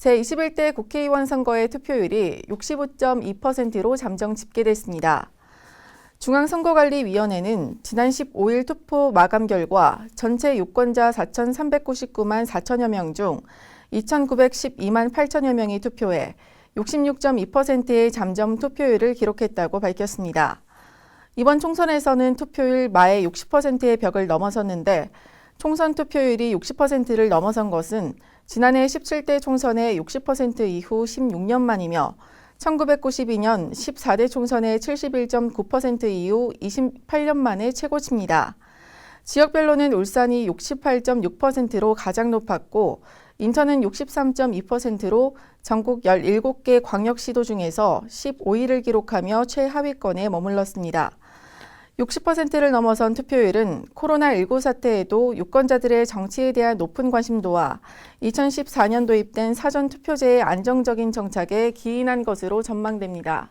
제21대 국회의원 선거의 투표율이 65.2%로 잠정 집계됐습니다. 중앙선거관리위원회는 지난 15일 투표 마감 결과 전체 유권자 4,399만 4천여 명 중 2,912만 8천여 명이 투표해 66.2%의 잠정 투표율을 기록했다고 밝혔습니다. 이번 총선에서는 투표율 마의 60%의 벽을 넘어섰는데 총선 투표율이 60%를 넘어선 것은 지난해 17대 총선의 60% 이후 16년 만이며 1992년 14대 총선의 71.9% 이후 28년 만의 최고치입니다. 지역별로는 울산이 68.6%로 가장 높았고 인천은 63.2%로 전국 17개 광역시도 중에서 15위를 기록하며 최하위권에 머물렀습니다. 60%를 넘어선 투표율은 코로나19 사태에도 유권자들의 정치에 대한 높은 관심도와 2014년 도입된 사전투표제의 안정적인 정착에 기인한 것으로 전망됩니다.